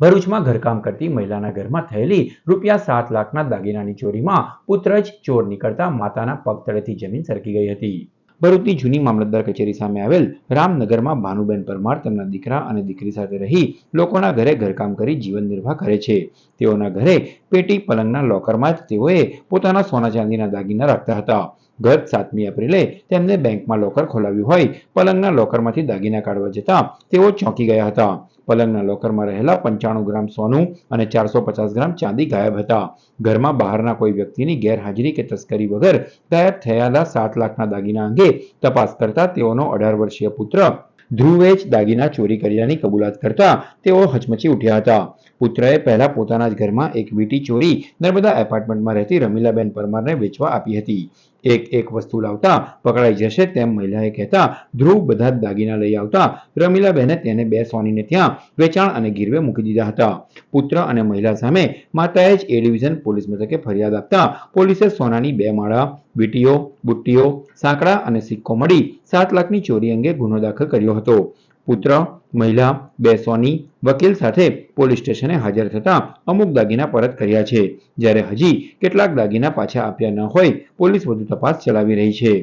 ભરૂચમાં ઘરકામ કરતી મહિલાના ઘરમાં થયેલી રૂપિયા સાત લાખના દાગીનાની ચોરીમાં પુત્ર જ ચોર નીકળતા માતાના પગ તળેથી જમીન સરકી ગઈ હતી. ભરૂચની જૂની મામલતદાર કચેરી સામે આવેલ રામનગરમાં ભાનુબેન પરમાર તેમના દીકરા અને દીકરી સાથે રહી લોકોના ઘરે ઘરકામ કરી જીવન નિર્વાહ કરે છે. તેઓના ઘરે પેટી પલંગના લોકરમાં જ તેઓએ પોતાના સોના ચાંદીના દાગીના રાખતા હતા. ગત સાતમી એપ્રિલે તેમને બેંકમાં લોકર ખોલાવ્યું હોય પલંગના લોકરમાંથી દાગીના કાઢવા જતા તેઓ ચોંકી ગયા હતા. પલંગના લોકરમાં રહેલા પંચાણું ગ્રામ સોનું અને ચારસો પચાસ ગ્રામ ચાંદી ગાયબ હતા. ઘરમાં બહારના કોઈ વ્યક્તિની ગેરહાજરી કે તસ્કરી વગર ગાયબ થયેલા સાત લાખના દાગીના અંગે તપાસ કરતા તેઓનો અઢાર વર્ષીય પુત્ર ધ્રુવે જ દાગીના ચોરી કર્યાની કબૂલાત કરતા તેઓ હચમચી ઉઠ્યા હતા. પુત્રએ પહેલા પોતાના જ ઘરમાં એક વીટી ચોરી નર્મદા એપાર્ટમેન્ટમાં રહેતી રમીલાબેન પરમારને વેચવા આપી હતી. એક એક વસ્તુ લાવતા, પકડાઈ જશે તેમ મહિલાએ કહેતા, ધ્રુવ બધા દાગીના લઈ આવતા. રમીલાબહેને તેને બે સોનીને ત્યાં વેચાણ અને ગીરવે મૂકી દીધા હતા. પુત્ર અને મહિલા સામે માતાએ જ એ ડિવિઝન પોલીસ મથકે ફરિયાદ આપતા પોલીસે સોનાની બે માળા, વીટીઓ, બુટ્ટીઓ, સાંકડા અને સિક્કો મળી સાત લાખની ચોરી અંગે ગુનો દાખલ કર્યો હતો. પુત્ર, મહિલા, બે સોની વકીલ સાથે પોલીસ સ્ટેશને હાજર થતા અમુક દાગીના પરત કર્યા છે. જ્યારે હજી કેટલાક દાગીના પાછા આપ્યા ન હોય, પોલીસ વધુ તપાસ ચલાવી રહી છે.